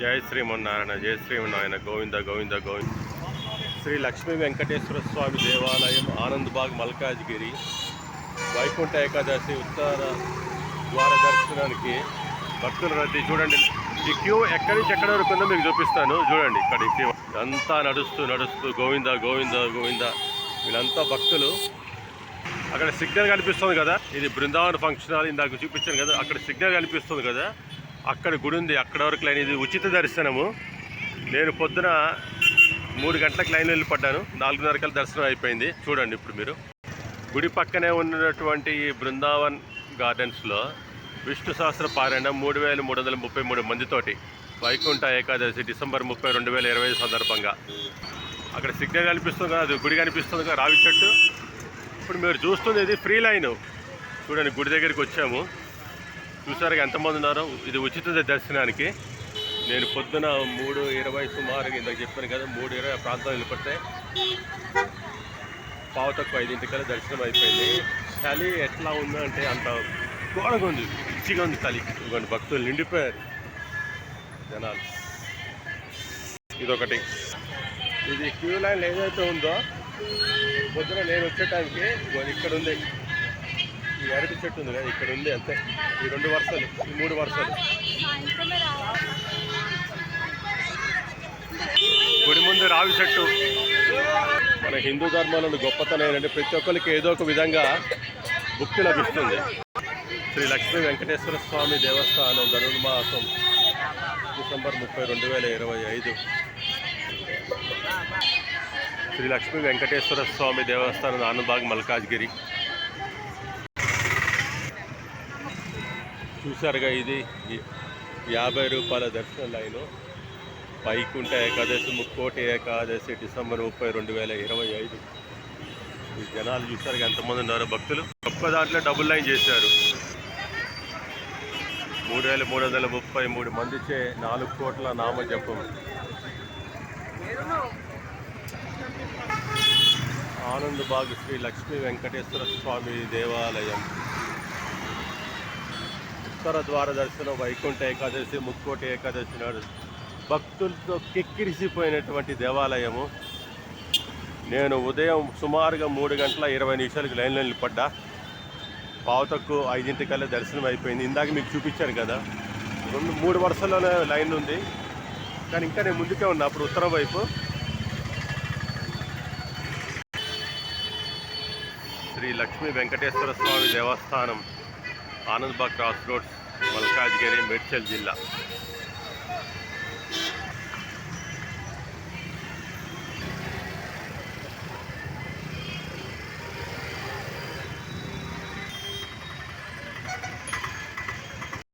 జయ శ్రీమన్నారాయణ జయ శ్రీమన్నారాయణ గోవింద గోవింద గోవింద. శ్రీ లక్ష్మీ వెంకటేశ్వర స్వామి దేవాలయం ఆనందబాగ్ మల్కాజ్గిరి. వైకుంఠ ఏకాదశి ఉత్తర ద్వార దర్శనానికి భక్తుల రద్దీ చూడండి. ఈ క్యూ ఎక్కడి నుంచి ఎక్కడ వరకు ఉందో మీకు చూపిస్తాను. చూడండి ఇక్కడ ఈ క్యూ. అంతా నడుస్తూ నడుస్తూ గోవింద గోవింద గోవింద. వీళ్ళంతా భక్తులు. అక్కడ సిగ్నల్ కనిపిస్తుంది కదా? ఇది బృందావన ఫంక్షన్ హాల్ ఇందాక చూపించాను కదా. అక్కడ సిగ్నల్ కనిపిస్తుంది కదా? అక్కడ గుడి ఉంది. అక్కడ వరకు లైన్ ఇది ఉచిత దర్శనము. నేను పొద్దున మూడు గంటలకు లైన్ వెళ్ళి పడ్డాను. నాలుగున్నర దర్శనం అయిపోయింది. చూడండి ఇప్పుడు మీరు. గుడి పక్కనే ఉన్నటువంటి ఈ బృందావన్ గార్డెన్స్లో విష్ణు సహస్ర పారాయణం మూడు వేల మూడు వందల ముప్పై మూడు మందితోటి వైకుంఠ ఏకాదశి డిసెంబర్ ముప్పై రెండు వేల ఇరవై ఐదు సందర్భంగా. అక్కడ సిగ్నల్ కనిపిస్తుంది కదా అది గుడి కనిపిస్తుంది కదా రావి చెట్టు. ఇప్పుడు మీరు చూస్తుంది ఇది ఫ్రీ లైన్. చూడండి గుడి దగ్గరికి వచ్చాము. చూసారుగా ఎంతమంది ఉన్నారో ఇది ఉచిత దర్శనానికి. నేను పొద్దున మూడు ఇరవై సుమారుగా ఇందాక చెప్పాను కదా మూడు ఇరవై ప్రాంతం వెళ్ళిపోతే పావు తక్కువ ఐదింటికల్లా దర్శనం అయిపోయింది. చలి ఎట్లా ఉందంటే అంత గోడగా ఉంది పిచ్చిగా ఉంది చలి. ఇవ్వండి భక్తులు నిండిపోయారు. జనాలు. ఇదొకటి. ఇది క్యూ లైన్ ఏదైతే ఉందో పొద్దున నేను వచ్చే టైంకి ఇక్కడ ఉంది. ఈ అరటి చెట్టు ఉంది కదా ఇక్కడ ఉంది అంతే. ఈ రెండు వరుసలు ఈ మూడు వరుసలు. గుడి ముందు రావి చెట్టు. మన హిందూ ధర్మంలో గొప్పతనం ఏంటంటే ప్రతి ఒక్కరికి ఏదో ఒక విధంగా భుక్తి లభిస్తుంది. శ్రీ లక్ష్మీ వెంకటేశ్వర స్వామి దేవస్థానం ధనుర్మాసం డిసెంబర్ ముప్పై రెండు వేల ఇరవై ఐదు. శ్రీ లక్ష్మీ వెంకటేశ్వర స్వామి దేవస్థానం ఆనందబాగ్ మల్కాజ్గిరి. చూసారుగా ఇది యాభై రూపాయల దర్శన లైను. పైకుంఠ ఏకాదశి ముక్కోటి ఏకాదశి డిసెంబర్ ముప్పై రెండు వేల ఇరవై ఐదు. ఈ జనాలు చూసారుగా ఎంతమంది ఉన్నారు భక్తులు. ఒక్క దాంట్లో డబుల్ లైన్ చేశారు. మూడు వేల మూడు వందల ముప్పై మూడు మందిచే నాలుగు కోట్ల నామ జపం. ఆనంద్ బాగ్ శ్రీ లక్ష్మీ వెంకటేశ్వర స్వామి దేవాలయం. ఉత్తర ద్వార దర్శనం వైకుంఠ ఏకాదశి ముక్కోటి ఏకాదశి నాడు భక్తులతో కిక్కిరిసిపోయినటువంటి దేవాలయము. నేను ఉదయం సుమారుగా మూడు గంటల ఇరవై నిమిషాలకు లైన్లో నిలబడ్డా. పావుతక్కు ఐదింటికల్లా దర్శనం అయిపోయింది. ఇందాక మీకు చూపించాను కదా. రెండు మూడు వరుసల్లోనే లైన్ ఉంది. కానీ ఇంకా నేను ముందుకే ఉన్నా అప్పుడు ఉత్తరం వైపు. శ్రీ లక్ష్మీ వెంకటేశ్వర స్వామి దేవస్థానం ఆనంద్బాగ్ క్రాస్ రోడ్స్ మల్కాజ్గిరి మేడ్చల్ జిల్లా